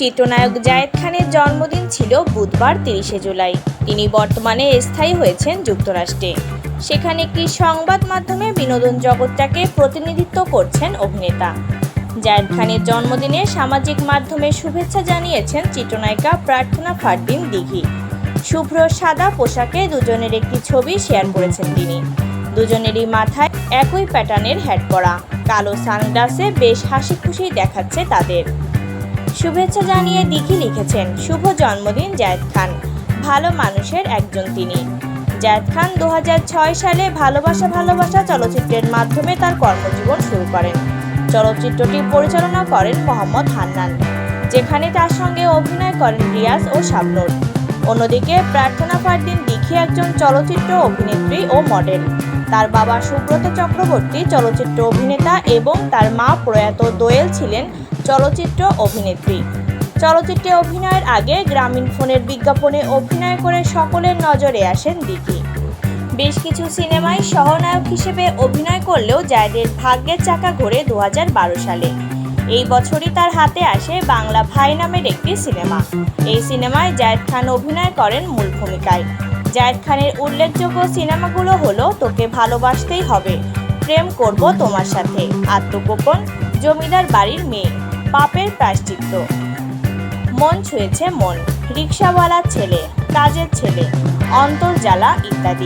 চিত্রনায়ক জায়েদ খানের জন্মদিন ছিল বুধবার তিরিশে জুলাই। তিনি বর্তমানে স্থায়ী হয়েছেন যুক্তরাষ্ট্রে। সেখানে একটি সংবাদ মাধ্যমে বিনোদন জগৎটাকে প্রতিনিধিত্ব করছেন অভিনেতা। জায়েদ খানের জন্মদিনে সামাজিক মাধ্যমে শুভেচ্ছা জানিয়েছেন চিত্রনায়িকা প্রার্থনা ফারদিন দিঘি। শুভ্র সাদা পোশাকে দুজনের একটি ছবি শেয়ার করেছেন তিনি। দুজনেরই মাথায় একই প্যাটার্নের হ্যাট পরা। কালো সানগ্লাসে বেশ হাসি খুশি দেখাচ্ছে তাদের। শুভেচ্ছা জানিয়ে দিঘি লিখেছেন, শুভ জন্মদিন, জায়েদ খান। ভালো মানুষের একজন তিনি। জায়েদ খান দু হাজার ছয় সালে ভালোবাসা ভালোবাসা চলচ্চিত্রের মাধ্যমে তার কর্মজীবন শুরু করেন। চলচ্চিত্রটি পরিচালনা করেন মোহাম্মদ হান্নান, যেখানে তার সঙ্গে অভিনয় করেন রিয়াজ ও শাবনুর। অন্যদিকে প্রার্থনা ফারদিন দিঘি একজন চলচ্চিত্র অভিনেত্রী ও মডেল। তার বাবা সুব্রত চক্রবর্তী চলচ্চিত্র অভিনেতা এবং তার মা প্রয়াত দোয়েল ছিলেন চলচ্চিত্র অভিনেত্রী। চলচ্চিত্রে অভিনয়ের আগে গ্রামীণ ফোনের বিজ্ঞাপনে অভিনয় করে সকলের নজরে আসেন দিঘি। বেশ কিছু সিনেমায় সহনায়ক হিসেবে অভিনয় করলেও জায়দের ভাগ্যের চাকা ঘোরে দু হাজার বারো সালে। এই বছরই তার হাতে আসে বাংলা ভাই নামের একটি সিনেমা। এই সিনেমায় জায়েদ খান অভিনয় করেন মূল ভূমিকায়। জায়েদ খানের উল্লেখযোগ্য সিনেমাগুলো হলো তোকে ভালোবাসতেই হবে, প্রেম করব তোমার সাথে, আত্মগোপন, জমিদার বাড়ির মেয়ে, পাপের প্রায়শ্চিত্ত। মন ছুঁয়েছে মন রিক্সাওয়ালা ছেলে, কাজের ছেলে অন্তর্জালা ইত্যাদি।